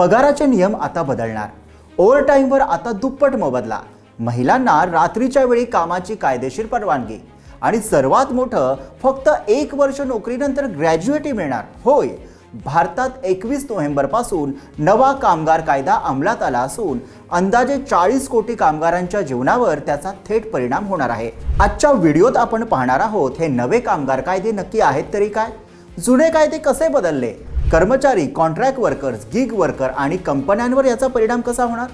पगाराचे नियम आता बदलणार. ओव्हरटाईमवर आता दुप्पट मोबदला. महिलांना रात्रीच्या वेळी कामाची कायदेशीर परवानगी. आणि सर्वात मोठं फक्त एक वर्ष नोकरीनंतर ग्रॅज्युएटी मिळणार. होय भारतात एकवीस नोव्हेंबरपासून नवा कामगार कायदा अंमलात आला असून अंदाजे चाळीस कोटी कामगारांच्या जीवनावर त्याचा थेट परिणाम होणार आहे. आजच्या व्हिडिओत आपण पाहणार आहोत हे नवे कामगार कायदे नक्की आहेत तरी काय? जुने कायदे कसे बदलले? कर्मचारी कॉन्ट्रॅक्ट वर्कर्स गिग वर्कर आणि कंपन्यांवर याचा परिणाम कसा होणार?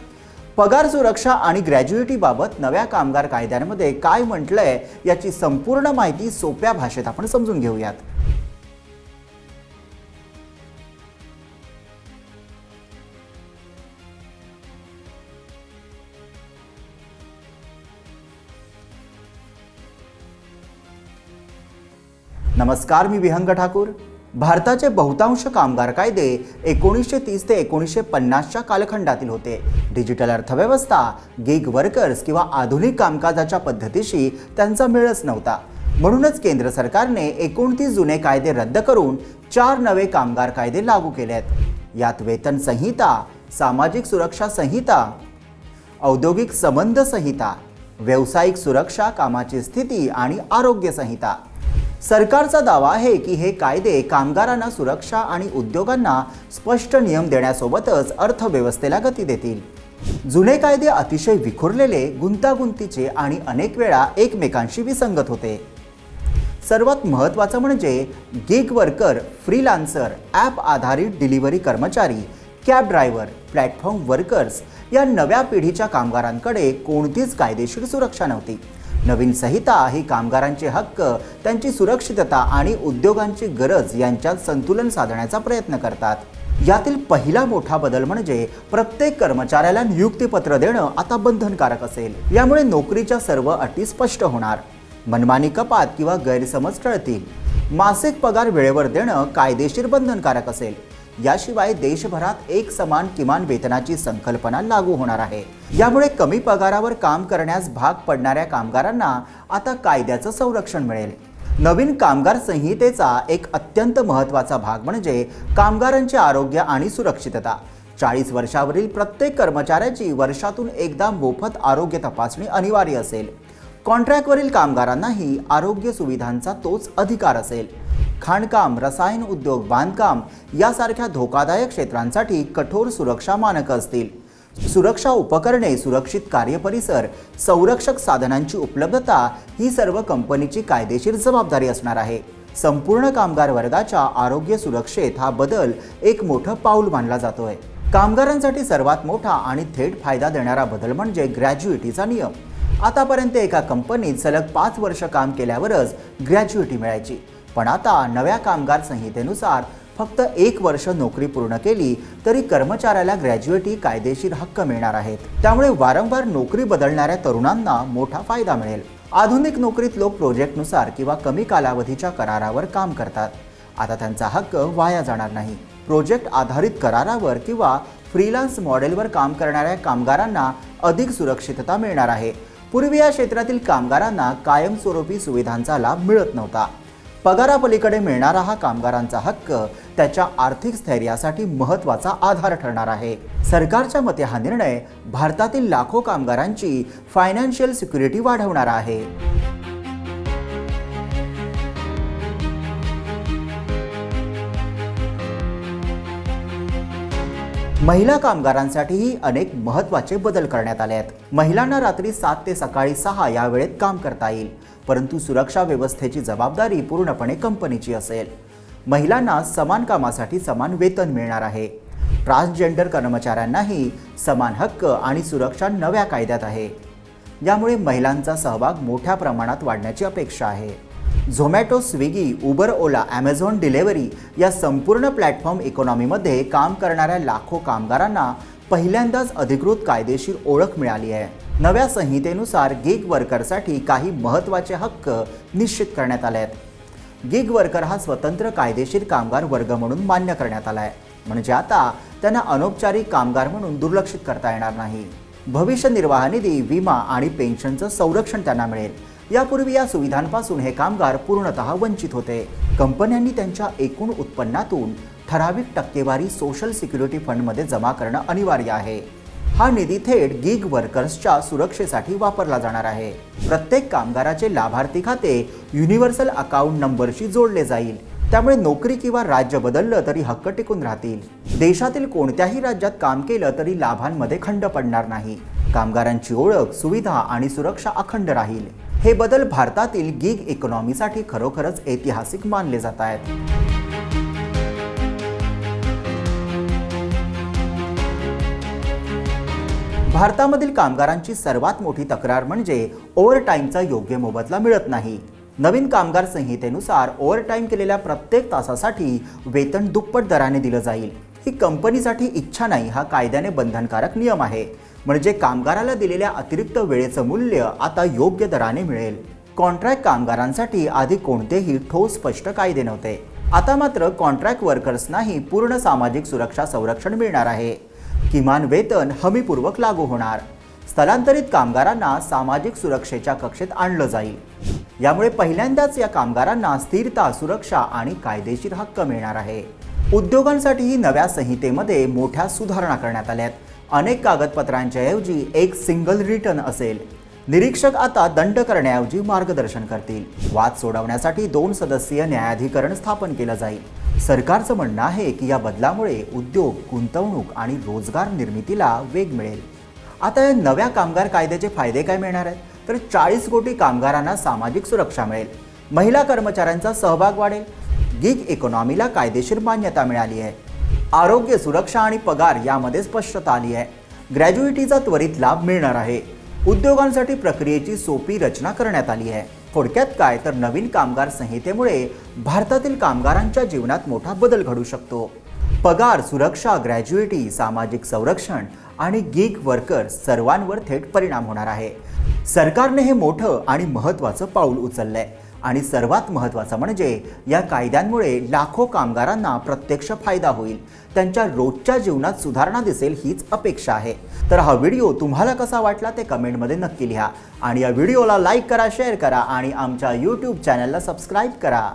पगार सुरक्षा आणि ग्रॅज्युएटीबाबत नव्या कामगार कायद्यांमध्ये काय म्हटलंय याची संपूर्ण माहिती सोप्या भाषेत आपण समजून घेऊयात. नमस्कार मी विहंग ठाकूर. भारताचे बहुतांश कामगार कायदे एकोणीसशे तीस ते एकोणीसशे पन्नासच्या कालखंडातील होते. डिजिटल अर्थव्यवस्था गिग वर्कर्स किंवा आधुनिक कामकाजाच्या पद्धतीशी त्यांचा मेळच नव्हता. म्हणूनच केंद्र सरकारने एकोणतीस जुने कायदे रद्द करून चार नवे कामगार कायदे लागू केले आहेत यात वेतन संहिता सामाजिक सुरक्षा संहिता औद्योगिक संबंध संहिता व्यावसायिक सुरक्षा कामाची स्थिती आणि आरोग्य संहिता. सरकारचा दावा आहे की हे कायदे कामगारांना सुरक्षा आणि उद्योगांना स्पष्ट नियम देण्यासोबतच अर्थव्यवस्थेला गती देतील. जुने कायदे अतिशय विखुरलेले गुंतागुंतीचे आणि अनेक वेळा एकमेकांशी विसंगत होते. सर्वात महत्त्वाचं म्हणजे गिग वर्कर फ्रीलान्सर ॲप आधारित डिलिव्हरी कर्मचारी कॅब ड्रायव्हर प्लॅटफॉर्म वर्कर्स या नव्या पिढीच्या कामगारांकडे कोणतीच कायदेशीर सुरक्षा नव्हती. नवीन संहिता ही कामगारांचे हक्क त्यांची सुरक्षितता आणि उद्योगांची गरज यांच्यात संतुलन साधण्याचा प्रयत्न करतात. यातील पहिला मोठा बदल म्हणजे प्रत्येक कर्मचाऱ्याला नियुक्तीपत्र देणं आता बंधनकारक असेल. यामुळे नोकरीच्या सर्व अटी स्पष्ट होणार. मनमानी कपात किंवा गैरसमज टळतील. मासिक पगार वेळेवर देणं कायदेशीर बंधनकारक असेल. याशिवाय देशभरात एक समान किमान वेतनाची संकल्पना लागू होणार आहे. यामुळे कमी पगारावर काम करण्यास भाग पडणाऱ्या कामगारांना आता कायद्याचं संरक्षण मिळेल. नवीन कामगार संहितेचा एक अत्यंत महत्त्वाचा भाग म्हणजे कामगारांचे आरोग्य आणि सुरक्षितता. चाळीस वर्षावरील प्रत्येक कर्मचाऱ्याची वर्षातून एकदा मोफत आरोग्य तपासणी अनिवार्य असेल. कॉन्ट्रॅक्टवरील कामगारांनाही आरोग्य सुविधांचा तोच अधिकार असेल. खाणकाम रसायन उद्योग बांधकाम यासारख्या धोकादायक क्षेत्रांसाठी कठोर सुरक्षा मानकं असतील. सुरक्षा उपकरणे सुरक्षित कार्यपरिसर संरक्षक साधनांची उपलब्धता ही सर्व कंपनीची कायदेशीर जबाबदारी असणार आहे. संपूर्ण कामगार वर्गाच्या आरोग्य सुरक्षेत हा बदल एक मोठं पाऊल मानला जातोय. कामगारांसाठी सर्वात मोठा आणि थेट फायदा देणारा बदल म्हणजे ग्रॅज्युएटीचा नियम. आतापर्यंत एका कंपनीत सलग पाच वर्ष काम केल्यावरच ग्रॅज्युएटी मिळायची. पण आता नव्या कामगार संहितेनुसार फक्त एक वर्ष नोकरी पूर्ण केली तरी कर्मचाऱ्याला ग्रॅज्युएटी कायदेशीर हक्क मिळणार आहेत. त्यामुळे वारंवार नोकरी बदलणाऱ्या तरुणांना मोठा फायदा मिळेल. आधुनिक नोकरीत लोक प्रोजेक्टनुसार किंवा कमी कालावधीच्या करारावर काम करतात. आता त्यांचा हक्क वाया जाणार नाही. प्रोजेक्ट आधारित करारावर किंवा फ्रीलान्स मॉडेलवर काम करणाऱ्या कामगारांना अधिक सुरक्षितता मिळणार आहे. पूर्वी या क्षेत्रातील कामगारांना कायमस्वरूपी सुविधांचा लाभ मिळत नव्हता. पगारापलीकडे मिळणारा हा कामगारांचा हक्क त्याच्या आर्थिक स्थैर्यासाठी महत्त्वाचा आधार ठरणार आहे. सरकारच्या मते हा निर्णय भारतातील लाखो कामगारांची फायनान्शियल सिक्युरिटी वाढवणारा आहे. महिला कामगारांसाठीही अनेक महत्त्वाचे बदल करण्यात आले आहेत. महिलांना रात्री सात ते सकाळी सहा या वेळेत काम करता येईल परंतु सुरक्षा व्यवस्थेची जबाबदारी पूर्णपणे कंपनीची असेल. महिलांना समान कामासाठी समान वेतन मिळणार आहे. ट्रान्सजेंडर कर्मचाऱ्यांनाही समान हक्क आणि सुरक्षा नव्या कायद्यात आहे. यामुळे महिलांचा सहभाग मोठ्या प्रमाणात वाढण्याची अपेक्षा आहे. Zomato Swiggy Uber Ola Amazon delivery या संपूर्ण प्लॅटफॉर्म इकॉनॉमीमध्ये काम करणाऱ्या लाखो कामगारांना पहिल्यांदाच अधिकृत कायदेशीर ओळख मिळाली आहे. नव्या संहितेनुसार गिग वर्करसाठी काही महत्त्वाचे हक्क निश्चित करण्यात आले आहेत. गिग वर्कर हा स्वतंत्र कायदेशीर कामगार वर्ग म्हणून मान्य करण्यात आला आहे. म्हणजे आता त्यांना अनौपचारिक कामगार म्हणून दुर्लक्षित करता येणार नाही. भविष्य निर्वाह निधी विमा आणि पेन्शनचं संरक्षण त्यांना मिळेल. यापूर्वी या सुविधांपासून हे कामगार पूर्णतः वंचित होते. कंपन्यांनी त्यांच्या एकूण उत्पन्नातून ठराविक टक्केवारी सोशल सिक्युरिटी फंडमध्ये जमा करणं अनिवार्य आहे. हा निधी थेट गिग वर्कर्सच्या सुरक्षेसाठी वापरला जाणार आहे. प्रत्येक कामगाराचे लाभार्थी खाते युनिव्हर्सल अकाउंट नंबरशी जोडले जाईल. त्यामुळे नोकरी किंवा राज्य बदललं तरी हक्क टिकून राहतील. देशातील कोणत्याही राज्यात काम केलं तरी लाभांमध्ये खंड पडणार नाही. कामगारांची ओळख सुविधा आणि सुरक्षा अखंड राहील. हे बदल भारतातील गिग इकॉनॉमीसाठी खरोखरच ऐतिहासिक मानले जात आहेत. भारतामधील कामगारांची सर्वात मोठी तक्रार म्हणजे ओव्हरटाईमचा योग्य मोबदला मिळत नाही. नवीन कामगार संहितेनुसार ओव्हरटाईम केलेल्या प्रत्येक तासासाठी वेतन दुप्पट दराने दिलं जाईल. ही कंपनीसाठी इच्छा नाही हा कायद्याने बंधनकारक नियम आहे. म्हणजे कामगाराला दिलेल्या अतिरिक्त वेळेचं मूल्य आता योग्य दराने मिळेल. कॉन्ट्रॅक्ट कामगारांसाठी आधी कोणतेही ठोस स्पष्ट कायदे नव्हते. आता मात्र कॉन्ट्रॅक्ट वर्कर्सनाही पूर्ण सामाजिक सुरक्षा संरक्षण मिळणार आहे. किमान वेतन हमीपूर्वक लागू होणार. स्थलांतरित कामगारांना सामाजिक सुरक्षेच्या कक्षेत आणलं जाईल. यामुळे पहिल्यांदाच या कामगारांना स्थिरता सुरक्षा आणि कायदेशीर हक्क मिळणार आहे. उद्योगांसाठीही नव्या संहितेमध्ये मोठ्या सुधारणा करण्यात आल्यात. अनेक कागदपत्रांच्या ऐवजी एक सिंगल रिटर्न असेल. निरीक्षक आता दंड करण्याऐवजी मार्गदर्शन करतील. वाद सोडवण्यासाठी दोन सदस्यीय न्यायाधिकरण स्थापन केलं जाईल. सरकारचं म्हणणं आहे की या बदलामुळे उद्योग गुंतवणूक आणि रोजगार निर्मितीला वेग मिळेल. आता या नव्या कामगार कायद्याचे फायदे काय मिळणार आहेत? तर चाळीस कोटी कामगारांना सामाजिक सुरक्षा मिळेल. महिला कर्मचाऱ्यांचा सहभाग वाढेल. गिग इकॉनॉमीला कायदेशीर मान्यता मिळाली आहे. आरोग्य सुरक्षा आणि पगार यामध्ये स्पष्टता आली आहे. ग्रॅज्युएटीचा त्वरित लाभ मिळणार आहे. उद्योगांसाठी प्रक्रियेची सोपी रचना करण्यात आली आहे. थोडक्यात काय तर नवीन कामगार संहितेमुळे भारतातील कामगारांच्या जीवनात मोठा बदल घडू शकतो. पगार सुरक्षा ग्रॅज्युएटी सामाजिक संरक्षण आणि गिग वर्कर्स सर्वांवर थेट परिणाम होणार आहे. सरकारने हे मोठं आणि महत्त्वाचं पाऊल उचललंय. आणि सर्वात महत्त्वाचं म्हणजे या कायद्यांमुळे लाखो कामगारांना प्रत्यक्ष फायदा होईल. त्यांच्या रोजच्या जीवनात सुधारणा दिसेल हीच अपेक्षा आहे. तर हा व्हिडिओ तुम्हाला कसा वाटला ते कमेंटमध्ये नक्की लिहा. आणि या व्हिडिओला लाईक करा शेअर करा आणि आमच्या यूट्यूब चॅनलला सबस्क्राईब करा.